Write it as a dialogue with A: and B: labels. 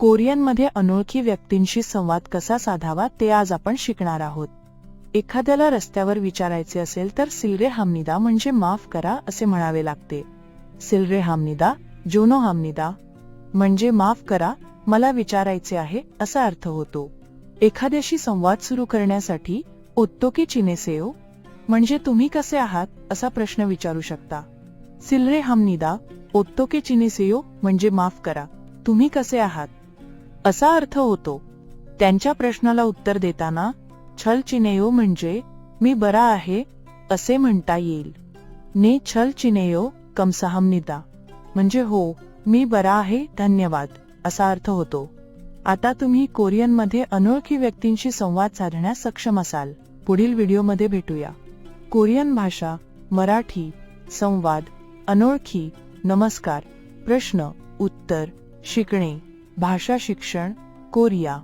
A: कोरियनमध्ये अनोळखी व्यक्तींशी संवाद कसा साधावा ते आज आपण शिकणार आहोत. एखाद्याला रस्त्यावर विचारायचे असेल तर सिलरे हामनिदा म्हणजे माफ करा असे म्हणावे लागते. सिलरे हामनिदा जोनो हामनिदा म्हणजे माफ करा मला विचारायचे आहे असा अर्थ होतो. एखाद्याशी संवाद सुरू करण्यासाठी ओत्तोके चिनेसेओ म्हणजे तुम्ही कसे आहात? असा प्रश्न विचारू शकता. सिलरे हमनिदा ओत्तोके चिनेसेयो म्हणजे माफ करा. तुम्ही कसे आहात? असा अर्थ होतो त्यांच्या प्रश्नाला उत्तर देताना छल चिनेयो म्हणजे मी बरा आहे असे म्हणता येईल. ने छल चिनेयो कमसहमनिदा म्हणजे हो मी बरा आहे धन्यवाद असा अर्थ होतो. आता तुम्ही कोरियनमध्ये अनोळखी व्यक्तींशी संवाद साधण्यास सक्षम असाल. पुढील व्हिडिओमध्ये भेटूया. कोरियन भाषा मराठी संवाद अनोळखी नमस्कार प्रश्न उत्तर शिकणे. भाषा शिक्षण कोरिया.